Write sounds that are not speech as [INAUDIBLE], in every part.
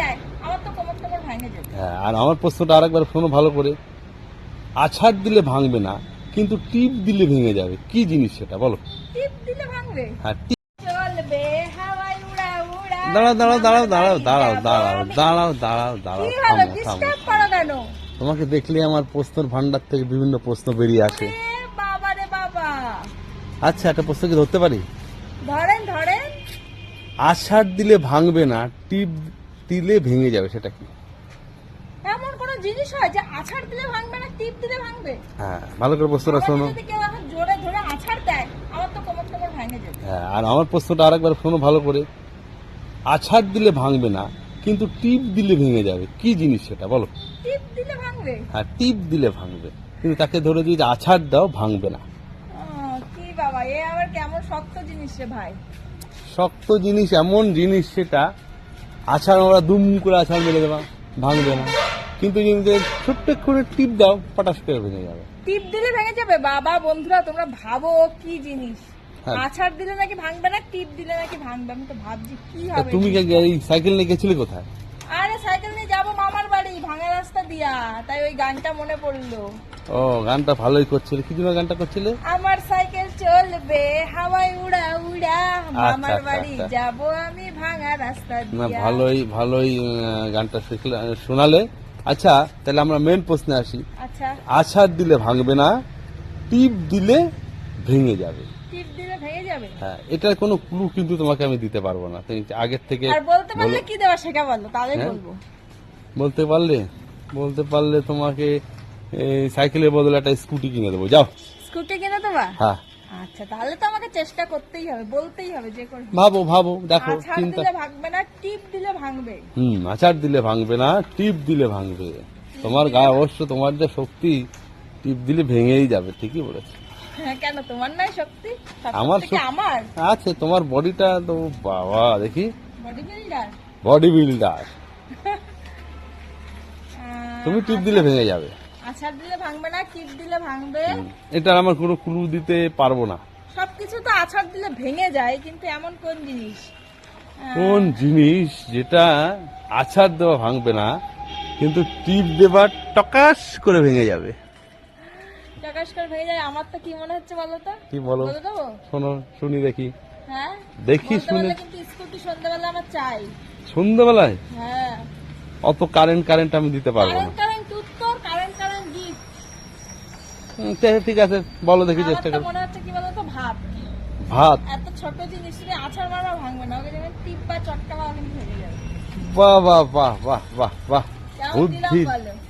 দেখ আমার তো কোমর টোমর ভেঙে যেত। হ্যাঁ আর আমার প্রশ্নটা আরেকবার শোনো ভালো করে। আছাড় দিলে ভাঙবে না কিন্তু টিপ দিলে ভেঙে যাবে। কি জিনিস সেটা বলো। টিপ দিলে ভাঙবে? হ্যাঁ টিপ চলবে হাওয়ায় উড়া উড়া দাঁড়াও দাঁড়াও দাঁড়াও দাঁড়াও দাঁড়াও দাঁড়াও দাঁড়াও দাঁড়াও দাঁড়াও থামো, থামো। তোমাকে দেখলে আমার প্রশ্নের ভান্ডার থেকে বিভিন্ন প্রশ্ন বেরিয়ে আসে। বাবা রে বাবা। আচ্ছা একটা প্রশ্ন কি ধরতে পারি? ধরেন ধরেন। আষাঢ় দিলে ভাঙবে না টিপ দিলে ভেঙে যাবে সেটা কি? এমন কোন জিনিস হয় যে আছাড় দিলে ভাঙবে না টিপ দিলে ভাঙবে? হ্যাঁ ভালো করে প্রশ্নটা শোনো। যদি কেউ এখন জোরে ধরে আছাড় দেয় আমার তো কোমর টোমর ভেঙে যেত হ্যাঁ আর আমার প্রশ্নটা আরেকবার শোনো ভালো করে। আছাড় দিলে ভাঙবে না কিন্তু টিপ দিলে ভেঙে যাবে কি জিনিস সেটা বলো? টিপ দিলে ভাঙবে? হ্যাঁ টিপ দিলে ভাঙবে কিন্তু তাকে ধরে যদি আছাড় দাও ভাঙবে না। কি বাবা এ আবার কেমন শক্ত জিনিস রে ভাই। শক্ত জিনিস এমন জিনিস সেটা আছাড় আমরা দুম করে আছাড় মেরে দেবা ভাঙবে না। কিন্তু যদি ছোট্ট করে টিপ দাও পটাশ করে ভেঙে যাবে। টিপ দিলে ভেঙে যাবে। বাবা বন্ধুরা তোমরা ভাবো কি জিনিস? হ্যাঁ। আছাড় দিলে নাকি ভাঙবে না টিপ দিলে নাকি ভাঙবে? আমি তো ভাবছি কি হবে তুমি কি এই সাইকেল নিয়ে গেছিলে কোথায়? আরে সাইকেল নিয়ে যাব মামার বাড়ি ভাঙা রাস্তা দিয়া। তাই ওই গানটা মনে পড়ল। ও গানটা ভালোই করছিলে। কি জন্য গানটা করছিলে? আমার সাইকেল চলবে হাওয়ায় উড়া উড়া। মামার আচ্ছা, বাড়ি আচ্ছা। যাব আমি ভাঙা রাস্তা না ভালোই ভালোই গানটা শোনালে। আচ্ছা তাহলে আমরা মেন প্রশ্নে আসি। আচ্ছা। আছাড় দিলে ভাঙবে না টিপ দিলে ভেঙে যাবে। টিপ দিলে ভেঙে যাবে? হ্যাঁ এটার কোনো ক্লু কিন্তু তোমাকে আমি দিতে পারব না। তুমি আগের থেকে আর বলতে পারলে কি দেওয়া শেখা বলো তাহলে হ্যাঁ? বলব। বলতে পারলে? বলতে পারলে তোমাকে সাইকেলের বদলে একটা স্কুটি কিনে দেবো। যাও। স্কুটি কিনে দেবা? হ্যাঁ। আচ্ছা তাহলে তো আমাকে চেষ্টা করতেই হবে বলতেই হবে যে করে ভাবো ভাবো দেখো চিন্তা দিলে ভাঙবে না টিপ দিলে ভাঙবে। হুম আচার দিলে ভাঙবে না টিপ দিলে ভাঙবে। তোমার গায়ে অবশ্য তোমার যে শক্তি টিপ দিলে ভেঙেই যাবে ঠিকই বলেছ। হ্যাঁ, কেন? তোমার নাই শক্তি? আমার আমার? আছে তোমার বডিটা তো বাবা দেখি। Body builder? Body builder. [LAUGHS] তুমি টিপ দিলে ভেঙে যাবে। আছাড় দিলে ভাঙবে না টিপ দিলে ভাঙবে। এটার আমার কোনো ক্লু দিতে পারব না। সবকিছু তো আছাড় দিলে ভেঙে যায় কিন্তু এমন কোন জিনিস? কোন জিনিস যেটা আছাড় দেওয়া ভাঙবে না কিন্তু টিপ দেবা টকাস করে ভেঙে যাবে। প্রকাশ করে ভেঙে যায় আমার তো কি মনে হচ্ছে বলো তো? কি বলো? শোনো শুনি দেখি। হ্যাঁ? দেখি শুনে। কিন্তু স্কুটি সন্ধ্যাবেলা আমার চাই। সন্ধ্যাবেলায়? হ্যাঁ। অত কারেন্ট কারেন্ট আমি দিতে পারব না। ঠিক আছে বলো দেখি চেষ্টা করো। ভাত। ভাত? এত ছোট জিনিস বা বা বাহ বাহ বাহ বাহ বাহ বাহ। বুদ্ধি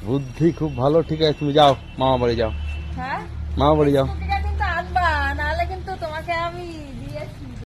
বুদ্ধি খুব ভালো ঠিক আছে তুমি যাও মামা বাড়ি যাও। হ্যাঁ? মামা বাড়ি যাও। কিন্তু আনবা নাহলে কিন্তু তোমাকে আমি